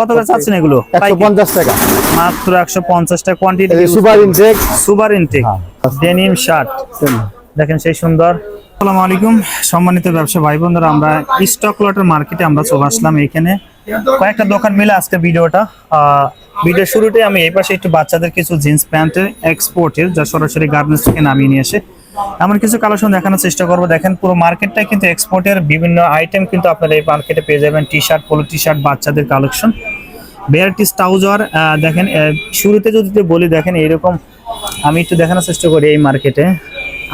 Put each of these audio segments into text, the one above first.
কত করে চাচ্ছেন এগুলো? টাকা। মাত্র একশো পঞ্চাশ টাকা quantity super intake super intake. Denim shirt দেখেন সেই সুন্দর। আসসালামু আলাইকুম। সম্মানিত ব্যবসা ভাই বোনেরা আমরা স্টক লটের মার্কেটে আমরা চলে আসলাম এখানে। কয়েকটা দোকান মিলে আজকে ভিডিওটা। ভিডিও শুরুতে আমি এই পাশে একটু বাচ্চাদের কিছু জিন্স প্যান্টের এক্সপোর্টের যা সরাসরি গার্মেন্টস থেকে নামিয়ে নিয়ে আসে এমন কিছু কালেকশন দেখানোর চেষ্টা করব। দেখেন, পুরো মার্কেটটা কিন্তু এক্সপোর্টের বিভিন্ন আইটেম কিন্তু আপনারা এই মার্কেটে পেয়ে যাবেন। T shirt polo T shirt বাচ্চাদের কালেকশন। ভ্যারাইটিস ট্রাউজার দেখেন শুরুতে যদি বলি, দেখেন এরকম আমি একটু দেখানোর চেষ্টা করি এই মার্কেটে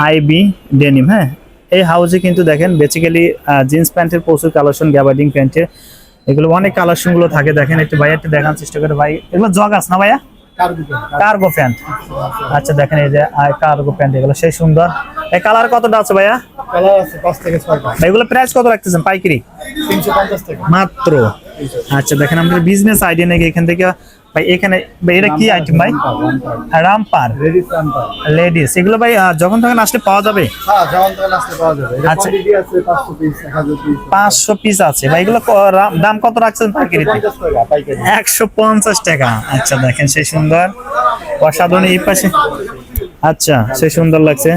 আইবি ডেনিম হ্যাঁ? এই হাউসে কিন্তু দেখেন বেসিক্যালি জিন্স প্যান্টের প্রচুর কালেকশন গ্যাবার্ডিং প্যান্টের এগুলো অনেক কালেকশনগুলো থাকে। দেখেন, একটু ভাইয়া একটু দেখানোর চেষ্টা করে। ভাই, এগুলো জগ আছে না ভাইয়া? কার্গো প্যান্ট আচ্ছা দেখেন এই যে কার্গো প্যান্ট এগুলো সেই সুন্দর। এই কালার কতটা আছে ভাইয়া? এগুলো প্রাইস কত রাখতেছেন? পাইকারি? মাত্র। আচ্ছা দেখেন আমাদের বিজনেস আইডিয়া নাকি এখান থেকে ভাই এখানে ভাই এটা কি আইটেম ভাই? রামপার। লেডিস এগুলো ভাই যখন তখন আসলে পাওয়া যাবে? হ্যাঁ আচ্ছা। পাঁচশো পিস আছে। ভাই এগুলো দাম কত রাখছেন পাইকারিতে একশো পঞ্চাশ টাকা। আচ্ছা দেখেন সেই সুন্দর। অসাধারণ এই পাশে। আচ্ছা সেই সুন্দর লাগছে।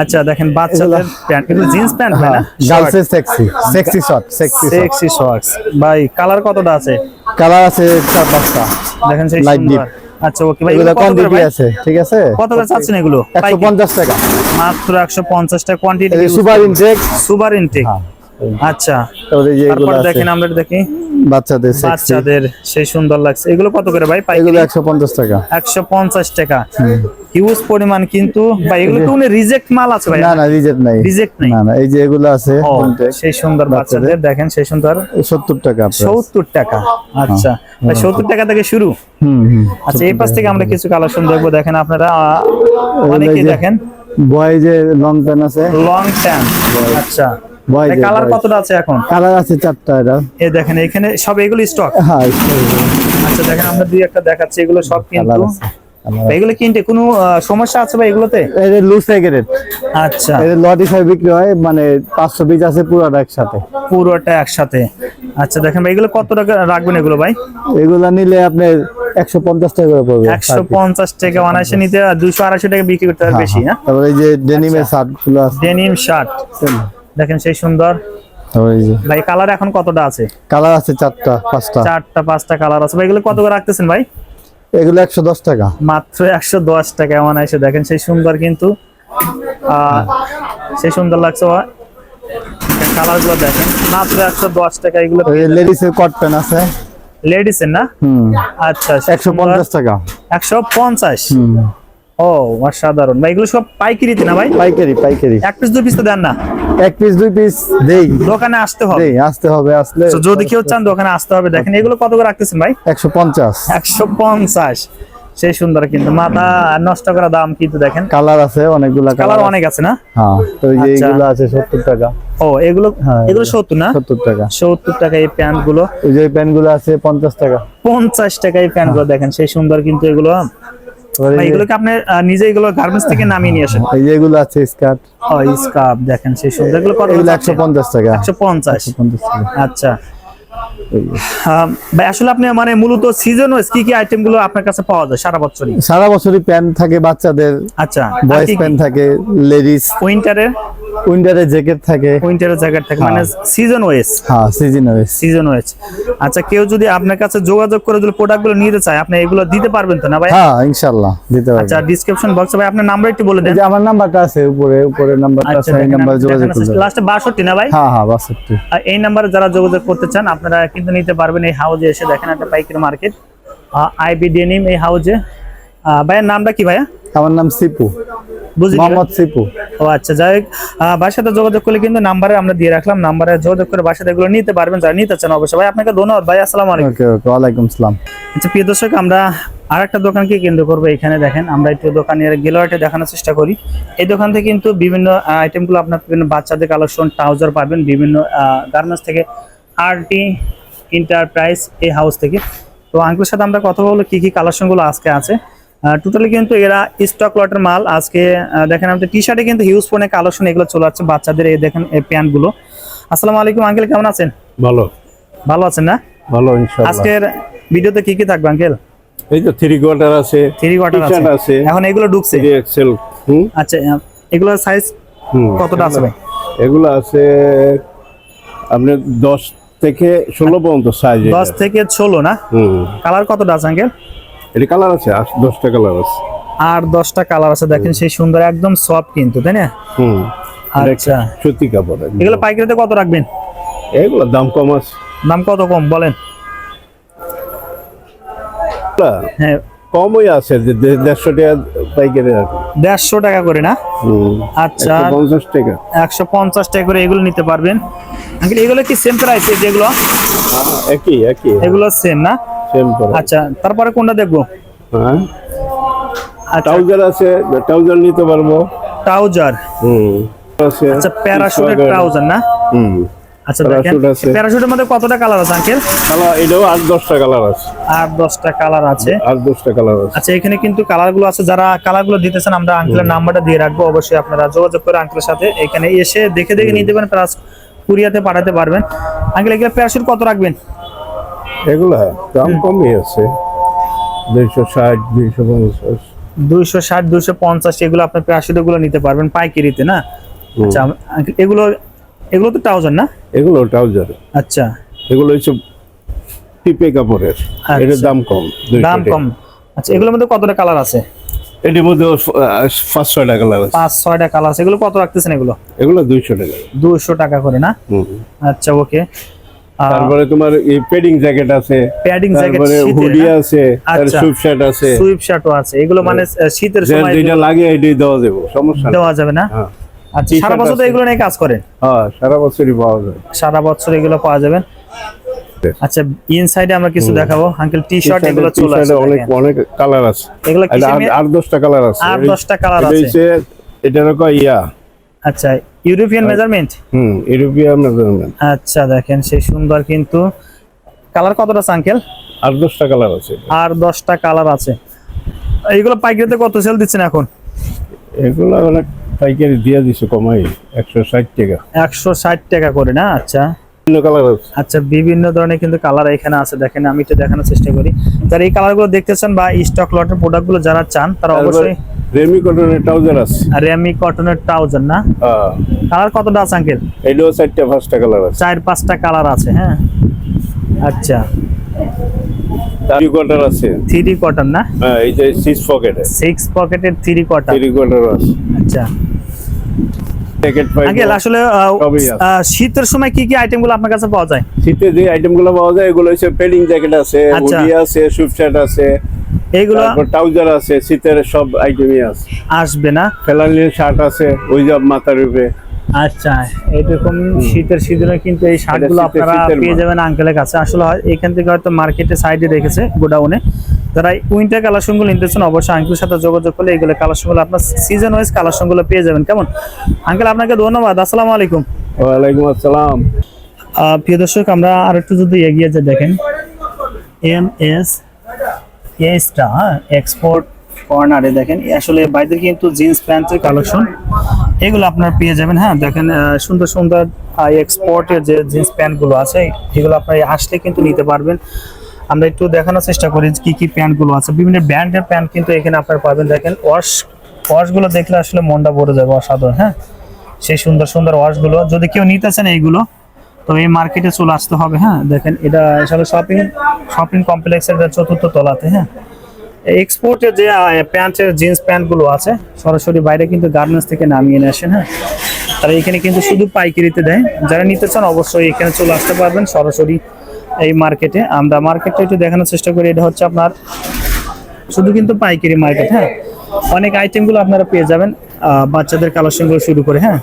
আচ্ছা দেখেন বাচ্চাদের প্যান্ট। এগুলো জিন্স প্যান্ট হয় না? গার্লসের sexy sexy short sexy sexy shorts ভাই কালার কতটা আছে? কালার আছে চার পাঁচটা। দেখেন সেই লাইট দিয়ে আচ্ছা ওকে ভাই এগুলো কোয়ান্টিটি আছে ঠিক আছে? কত করে চাচ্ছেন এগুলো? একশো পঞ্চাশ টাকা। মাত্র একশো পঞ্চাশ টাকা quantity super intake super intake আচ্ছা। তারপরে দেখেন আমরা দেখি। বাচ্চাদের বাচ্চাদের সেই সুন্দর লাগছে। এগুলো কত করে ভাই? এগুলো একশো পঞ্চাশ টাকা। একশো পঞ্চাশ টাকা। হিউজ পরিমাণ কিন্তু ভাই এগুলো তো রিজেক্ট মাল আছে ভাই। না না রিজেক্ট নাই। রিজেক্ট নেই। না না এই যে এগুলো আছে সেই সুন্দর বাচ্চাদের। দেখেন সেই সুন্দর সত্তর টাকা আপনার সত্তর টাকা। আচ্ছা ভাই সত্তর টাকা থেকে শুরু? হুম হুম আচ্ছা এই পাশ থেকে আমরা কিছু কালেকশন দেখব দেখেন আপনারা যে- দেখেন। বয়েজে লং প্যান্ট আছে। লং প্যান্ট আচ্ছা। বয়েজ কালার কতটা আছে এখন? কালার আছে চারটা এটা। এই দেখেন এখানে সব এগুলো স্টক হ্যাঁ আচ্ছা দেখেন আমরা দুই একটা দেখাচ্ছি এগুলো সব কিন্তু এগুলো কিনতে কোনো সমস্যা আছে ভাই এগুলোতে। এটা লুজ প্যাকেটের আচ্ছা। এটা লট হিসাবে বিক্রি হয় মানে পাঁচশো পিস আছে পুরোটা একসাথে। পুরোটা একসাথে। আচ্ছা দেখেন ভাই এগুলো কত টাকা রাখবেন এগুলো ভাই? এগুলা নিলে একশো পঞ্চাশ টাকা করে পড়বে একশো পঞ্চাশ টাকা অনায়াসে নিতে দুশো আড়াইশো টাকা বিক্রি করতে হবে বেশি হ্যাঁ। তারপরে এই যে ডেনিমের শার্টগুলো আছে। ডেনিম শার্ট দেখেন সেই সুন্দর। ভাই কালার এখন কতটা আছে? কালার আছে চারটা পাঁচটা। চারটা পাঁচটা কালার আছে। ভাই এগুলো কত করে রাখতেছেন ভাই? এগুলো একশো দশ টাকা। মাত্র একশো দশ টাকা এমন এসে দেখেন সেই সুন্দর কিন্তু সেই সুন্দর লাগছে কালারগুলো দেখেন মাত্র একশো দশ টাকা এগুলো। লেডিস এর কট প্যান্ট আছে। লেডিস এর না? হুম। আচ্ছা একশো পঞ্চাশ টাকা। একশো পঞ্চাশ? ও অসাধারণ। ভাই এগুলো সব পাইকারিতে না ভাই? পাইকারি পাইকারি। এক পিস দু পিস তো দেন না? এক পিস দুই পিস দেই। দোকানে আসতে হবে। দেই আসতে হবে আসলে তো যদি কেউ চান দোকানে আসতে হবে দেখেন এগুলো কত করে রাখতেছেন ভাই? একশো পঞ্চাশ। একশো পঞ্চাশ। সেই সুন্দর কিন্তু মাথা নষ্ট করা দাম কিন্তু দেখেন। কালার আছে অনেকগুলা কালার অনেক আছে না? হ্যাঁ তো এই যে আচ্ছা। আছে সত্তর টাকা। ও এগুলো হ্যাঁ, এগুলো সত্তর না? সত্তর টাকা। সত্তর টাকা এই প্যান্টগুলো ওই যে প্যান্টগুলো আছে পঞ্চাশ টাকা। পঞ্চাশ টাকা এই প্যান্টগুলো দেখেন সেই সুন্দর কিন্তু এগুলো। এগুলোকে আপনি নিজে এগুলো গার্মেন্টস থেকে নামিয়ে নিয়ে আসেন। এই যেগুলো আছে স্কার্ট ও দেখেন সেই সুন্দর। এগুলো কত এগুলো একশো পঞ্চাশ টাকা। একশো পঞ্চাশ। পঞ্চাশ টাকা। আচ্ছা। ভাই আসলে আপনি মানে মূলত সিজন ওয়াইজ কি কি আইটেমগুলো আপনার কাছে পাওয়া যায় সারা বছরই? সারা বছরই প্যান্ট থাকে বাচ্চাদের। আচ্ছা। বয়স প্যান্ট থাকে লেডিস উইন্টারের উইন্টারের জ্যাকেট থাকে। উইন্টারের জ্যাকেট থাকে মানে সিজন ওয়াইজ হ্যাঁ সিজন ওয়েস সিজন ওয়াইজ আচ্ছা কেউ যদি আপনার কাছে যোগাযোগ করে যদি প্রোডাক্টগুলো নিতে চায় আপনি এগুলো দিতে পারবেন তো না ভাই? হ্যাঁ ইনশাল্লাহ দিতে পারব আচ্ছা ডিসক্রিপশন বক্সে ভাই আপনার নাম্বার একটু বলে দেন যে আমার নাম্বারটা আছে উপরে উপরে নাম্বারটা আচ্ছা আছে এই নাম্বার যোগাযোগ হবে। লাস্টে বাষট্টি না ভাই? হ্যাঁ হ্যাঁ বাষট্টি। আর এই নাম্বারে যারা যোগাযোগ করতে চান আপনারা কিন্তু নিতে পারবেন এই হাউজে এসে দেখেন একটা পাইকারি মার্কেট আইবি ডেনিম এই হাউজে ভাইয়ের নামটা কি ভাইয়া? আমার নাম সিপু। মোহাম্মদ সিপু। ও আচ্ছা যাই হোক সাথে যোগাযোগ করলে কিন্তু নাম্বারে আমরা দিয়ে রাখলাম নাম্বারে যোগাযোগ করে বাসায় এগুলো নিতে পারবেন যারা নিতে চান অবশ্যই। ভাই আপনাকে ধন্যবাদ ভাই আসসালামু আলাইকুম। ওকে ওয়ালাইকুম আসসালাম। আচ্ছা প্রিয় দর্শক আমরা আর একটা দোকানকে কেন্দ্র করব? এখানে দেখেন আমরা একটু দোকানের গেলোয়াটে দেখানোর চেষ্টা করি। এই দোকান থেকে কিন্তু বিভিন্ন আইটেমগুলো আপনার বিভিন্ন বাচ্চাদের কালেকশন ট্রাউজার পাবেন বিভিন্ন গার্মেন্টস থেকে আরটি এন্টারপ্রাইজ এই হাউস থেকে। তো আঙ্কুলের সাথে আমরা কথা বলব কি কি কালেকশনগুলো আজকে আছে। টোটালি কিন্তু এরা স্টক লটের মাল। আজকে দেখেন আমাদের টি শার্টে কিন্তু হিউজ ফোনে কালেকশন এগুলো চলে যাচ্ছে বাচ্চাদের এই দেখেন এই প্যান্টগুলো। আসসালামু আলাইকুম আঙ্কেল কেমন আছেন? ভালো। ভালো আছেন না? ভালো ইনশাআল্লাহ আজকের ভিডিওতে কি কি থাকবে আঙ্কেল এই তো থ্রি কোয়ার্টার আছে থ্রি কোয়ার্টার আছে। এখন এগুলো ঢুকছে? এক্সেল হুম? আচ্ছা এগুলো সাইজ কতটা আছে ভাই? এগুলো আছে আপনি দশ থেকে ষোলো পর্যন্ত সাইজ দশ থেকে ষোলো না? হুম। কালার কতটা আছে আঙ্কেল এটা কালার আছে আট দশটা কালার আছে। আর দশটা কালার আছে। দেখেন সেই সুন্দর একদম সফট কিন্তু তাই না? হুম। আচ্ছা। সত্যি কাপড় এগুলো পাইকারিতে কত রাখবেন? এগুলো দাম কম আছে। দাম কত কম বলেন? হ্যাঁ। কমই আছে যে দেড়শো টাকা পাইকারি দেড়শো টাকা করে না? আচ্ছা। একশো পঞ্চাশ টাকা। একশো পঞ্চাশ টাকা করে এগুলো নিতে পারবেন। এগুলো কি সেম প্রাইস যেগুলো? একই একই এগুলো সেম না? সেম করে। আচ্ছা তারপরে কোনটা দেখব? হ্যাঁ? আচ্ছা। ট্রাউজার আছে ট্রাউজার নিতে পারব। ট্রাউজার হুম। আচ্ছা প্যারাশুটের ট্রাউজার না? হুম। আচ্ছা দেখেন। Parachute আছে। প্যারাশুটের মধ্যে কতটা কালার আছে আঙ্কেল কালার এটাও আট দশটা কালার আছে। দশটা কালার আছে। আট দশটা কালার আছে। আচ্ছা এখানে কিন্তু কালারগুলো আছে। যারা কালারগুলো দিতেছেন আমরা আঙ্কেলের নাম্বারটা দিয়ে রাখব। অবশ্যই আপনারা যোগাযোগ করে আঙ্কেলের সাথে এখানে এসে দেখে দেখে নিতে পারেন প্লাস কুরিয়াতে পাঠাতে পারবেন। আঙ্কেল এগুলো প্যারাশুট কত রাখবেন? এগুলা দাম কমই আছে। দুইশো ষাট দুইশো পঞ্চাশ। দুইশো ষাট দুইশো পঞ্চাশ এগুলো আপনার প্যারাশুটগুলো নিতে পারবেন পাইকারিতে না? আচ্ছা এগুলো এগুলো তো ট্রাউজার না? এগুলো ট্রাউজার। আচ্ছা। এগুলো হচ্ছে টিপে কাপড়ের। এটার দাম কম দাম কম। আচ্ছা এগুলোর মধ্যে কতটা কালার আছে? এটির মধ্যে পাঁচ ছয়টা কালার আছে। পাঁচ ছয়টা কালার আছে। এগুলো কত রাখতেছেন এগুলো? এগুলো দুইশো টাকা। দুইশো টাকা করে না? আচ্ছা ওকে। তারপরে তোমার এই পেডিং জ্যাকেট আছে প্যাডিং জ্যাকেট হুডি আছে তার আচ্ছা। সুইপ শার্ট আছে। সুইপ শার্টও আছে। এগুলো মানে শীতের যার সময় যেটা লাগে এটাই দেওয়া যাবে সমস্যা দেওয়া যাবে না? হ্যাঁ। আচ্ছা সারা বছর তো এগুলো নিয়ে কাজ করেন? হ্যাঁ সারা বছরই পাওয়া যাবে সারা বছর এগুলো পাওয়া যাবে? আচ্ছা ইনসাইডে আমরা কিছু দেখাবো। আঙ্কেল টি শার্ট এগুলো চলে আসে অনেক অনেক কালার আছে। এগুলো এটা কিসের আট- দশটা কালার আছে। এই- দশটা কালার এটা আছে। হচ্ছে এটার কয় ইয়া? আচ্ছা ইউরোপিয়ান মেজারমেন্ট হুম ইউরোপিয়ান মেজারমেন্ট আচ্ছা দেখেন সেই সুন্দর কিন্তু কালার কতটা আছে আঙ্কেল? আট দশটা কালার আছে। আর দশটা কালার আছে। এইগুলো পাইকারিতে কত সেল দিচ্ছেন এখন? এগুলো অনেক পাইকারি দিয়ে দিছে কমাই একশো ষাট টাকা। একশো ষাট টাকা করে না? আচ্ছা। বিভিন্ন কালার আছে। আচ্ছা বিভিন্ন ধরনের কিন্তু কালার এখানে আছে। দেখেন আমি একটু দেখানোর চেষ্টা করি। যারা এই কালারগুলো দেখতে চান বা স্টক লটের প্রোডাক্টগুলো যারা চান তারা অবশ্যই রেমি কটনের ট্রাউজার আছে। রেমি কটনের ট্রাউজার না? হ্যাঁ। কালার কতটা আছে আঙ্কেল এটাও চারটা পাঁচটা কালার আছে। চার পাঁচটা কালার আছে হ্যাঁ? আচ্ছা। থ্রি কোয়ার্টার আছে। থ্রি কটন না? হ্যাঁ এই যে সিক্স পকেটে সিক্স পকেটের থ্রি কটন থ্রি কোয়ার্টার আছে। আচ্ছা। আসলে শীতের সময় কি কি আইটেমগুলো আপনার কাছে পাওয়া যায়? শীতে যে আইটেমগুলো পাওয়া যায় এগুলো হচ্ছে পেডিং জ্যাকেট আছে আচ্ছা। হুডি আছে সুইফট শার্ট আছে এইগুলো ট্রাউজার আছে শীতের সব আইটেমই আছে। আসবে না? ফেলানির শার্ট আছে ওই যে মাথার উপরে। আচ্ছা এরকম শীতের সিজনে কিন্তু এই শার্টগুলো আপনারা পেয়ে যাবেন আঙ্কেলের কাছে। আসলে হয় এখান থেকে হয়তো মার্কেটে সাইডে রেখেছে গোডাউনে যারা উইন্টার কালেকশনগুলো নিতেছেন অবশ্যই আঙ্কেলের সাথে যোগাযোগ করলে এইগুলো কালেকশনগুলো আপনার সিজন ওয়াইজ কালেকশনগুলো পেয়ে যাবেন। কেমন? আঙ্কেল আপনাকে ধন্যবাদ। আসসালামু আলাইকুম। ওয়ালাইকুম আসসালাম। প্রিয় দর্শক আমরা আর একটু যদি এগিয়ে যে দেখেন এম এস এসটা এক্সপোর্ট কর্নারে দেখেন। আসলে বাইরে কিন্তু জিন্স প্যান্টের কালেকশন এগুলো আপনার পেয়ে যাবেন। হ্যাঁ দেখেন সুন্দর সুন্দর এক্সপোর্টের যে জিন্স প্যান্টগুলো আছে, এগুলো আপনার আসলে কিন্তু নিতে পারবেন। আমরা একটু দেখানোর চেষ্টা করি কি কি প্যান্টগুলো আছে। বিভিন্ন ব্র্যান্ডের প্যান্ট কিন্তু এখানে আপনারা পাবেন। দেখেন ওয়াশ ওয়াশগুলো দেখলে আসলে মনটা ভরে যাবে অসাধারণ হ্যাঁ? সেই সুন্দর সুন্দর ওয়াশগুলো যদি কেউ নিতে চান এইগুলো, তো এই মার্কেটে চলে আসতে হবে হ্যাঁ? দেখেন, এটা আসলে শপিং শপিং কমপ্লেক্সের চতুর্থ তলাতে হ্যাঁ? এক্সপোর্টের যে প্যান্টের জিন্স প্যান্টগুলো আছে, সরাসরি বাইরে কিন্তু গার্মেন্টস থেকে নামিয়ে নিয়ে আসেন হ্যাঁ? তারা এখানে কিন্তু শুধু পাইকারিতে দেয়। যারা নিতে চান অবশ্যই এখানে চলে আসতে পারবেন, সরাসরি এই মার্কেটে আমরা মার্কেটটা একটু দেখানোর চেষ্টা করি। এটা হচ্ছে আপনার, শুধু কিন্তু পাইকারি মার্কেট হ্যাঁ? অনেক আইটেমগুলো আপনারা পেয়ে যাবেন বাচ্চাদের কালেকশনগুলো শুরু করে হ্যাঁ?